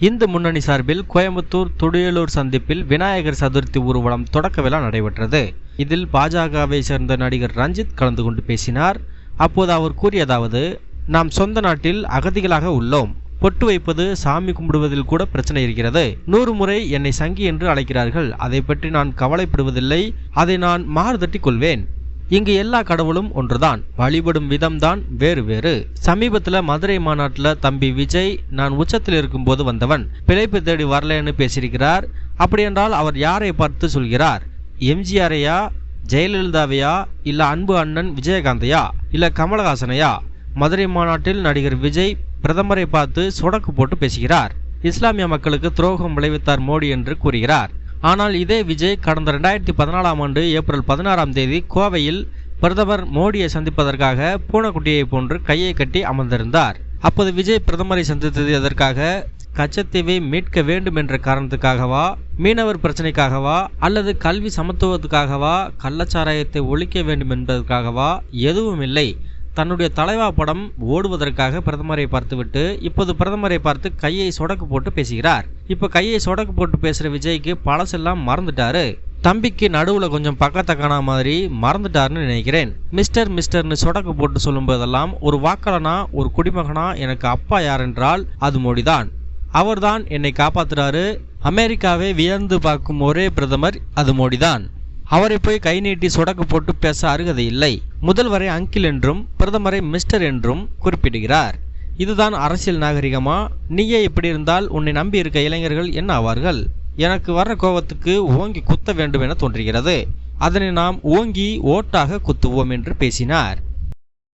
இந்து முன்னணி சார்பில் கோயம்புத்தூர் துடியலூர் சந்திப்பில் விநாயகர் சதுர்த்தி ஊர்வலம் தொடக்க விழா நடைபெற்றது. இதில் பாஜகவை சேர்ந்த நடிகர் ரஞ்சித் கலந்து கொண்டு பேசினார். அப்போது அவர் கூறியதாவது நாம் சொந்த நாட்டில் அகதிகளாக உள்ளோம். பொட்டு வைப்பது சாமி கும்பிடுவதில் கூட பிரச்சனை இருக்கிறது. நூறு முறை என்னை சங்கி என்று அழைக்கிறார்கள். அதை பற்றி நான் கவலைப்படுவதில்லை. அதை நான் மாறுதட்டிக் கொள்வேன். இங்கு எல்லா கடவுளும் ஒன்றுதான். வழிபடும் விதம்தான் வேறு வேறு. சமீபத்தில் மதுரை மாநாட்டில் தம்பி விஜய் நான் உச்சத்தில் இருக்கும்போது வந்தவன். பிழைப்பு தேடி வரலன்னு பேசியிருக்கிறார். அப்படியென்றால் அவர் யாரை பார்த்து சொல்கிறார்? எம்ஜிஆரையா ஜெயலலிதாவையா இல்ல அன்பு அண்ணன் விஜயகாந்தையா இல்ல கமலஹாசனையா? மதுரை மாநாட்டில் நடிகர் விஜய் பிரதமரை பார்த்து சொடக்கு போட்டு பேசுகிறார். இஸ்லாமிய மக்களுக்கு துரோகம் விளைவித்தார் மோடி என்று கூறுகிறார். ஆனால் இதே விஜய் கடந்த ரெண்டாயிரத்தி பதினாலாம் ஆண்டு ஏப்ரல் பதினாறாம் தேதி கோவையில் பிரதமர் மோடியை சந்திப்பதற்காக பூனைக்குட்டியை போன்று கையை கட்டி அமர்ந்திருந்தார். அப்போது விஜய் பிரதமரை சந்தித்தது எதற்காக? கச்சத்தீவை மீட்க வேண்டும் என்ற காரணத்துக்காகவா? மீனவர் பிரச்சனைக்காகவா? அல்லது கல்வி சமத்துவத்துக்காகவா? கள்ளச்சாராயத்தை ஒழிக்க வேண்டும் என்பதற்காகவா? எதுவும் இல்லை. தன்னுடைய தலைவா படம் ஓடுவதற்காக பிரதமரை பார்த்துவிட்டு இப்போது பிரதமரை பார்த்து கையை சொடக்கு போட்டு பேசுகிறார். இப்போ கையை சொடக்கு போட்டு பேசுகிற விஜய்க்கு பழசெல்லாம் மறந்துட்டாரு. தம்பிக்கு நடுவில் கொஞ்சம் பக்கத்தை காணா மாதிரி மறந்துட்டாருன்னு நினைக்கிறேன். மிஸ்டர் மிஸ்டர்னு சொடக்கு போட்டு சொல்லும்போதெல்லாம் ஒரு வாக்காளனா ஒரு குடிமகனா எனக்கு அப்பா யார் என்றால் அது மோடிதான் அவர்தான் என்னை காப்பாத்துறாரு. அமெரிக்காவை வியந்து பார்க்கும் ஒரே பிரதமர் அது மோடிதான் அவரை போய் கை நீட்டி சொடக்கு போட்டு பேச அருகதை இல்லை. முதல்வரை அங்கிள் என்றும் பிரதமரை மிஸ்டர் என்றும் குறிப்பிடுகிறார். இதுதான் அரசியல் நாகரிகமா? நீயே இப்படி இருந்தால் உன்னை நம்பி இருக்க இளைஞர்கள் என்ன ஆவார்கள்? எனக்கு வர்ற கோபத்துக்கு ஓங்கி குத்த வேண்டும் என தோன்றுகிறது. அதனை நாம் ஓங்கி ஓட்டாக குத்துவோம் என்று பேசினார்.